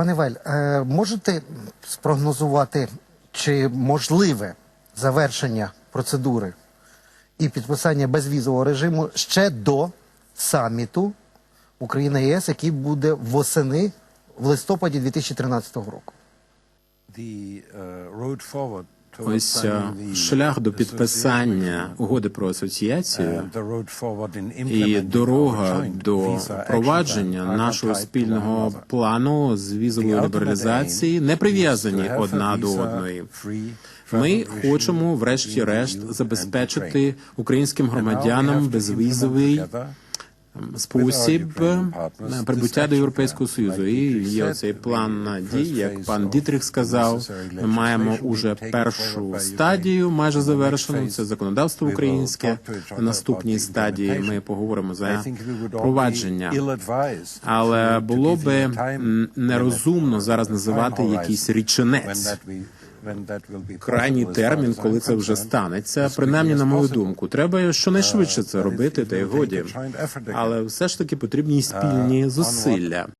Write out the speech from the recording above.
Пане Валь, е, можете спрогнозувати, чи можливе завершення процедури і підписання безвізового режиму ще до саміту Україна ЄС, який буде восени в листопаді 2013 року? The, uh, road forward Ось е, шлях до підписання угоди про асоціацію uh, і дорога до are нашого спільного плану з візової лібералізації не прив'язані одна до одної. Ми хочемо, врешті-решт, забезпечити українським громадянам безвізовий спосіб е, прибуття до Європейського Союзу. І є оцей план дій, як пан Дітрих сказав. Ми маємо уже першу стадію майже завершену. Це законодавство українське. На наступній стадії ми поговоримо за провадження. Але було би нерозумно зараз називати якийсь річинець. Крайній термін, коли це вже станеться, принаймні на мою думку, треба щонайшвидше це робити, та й годі. Але все ж таки потрібні спільні зусилля.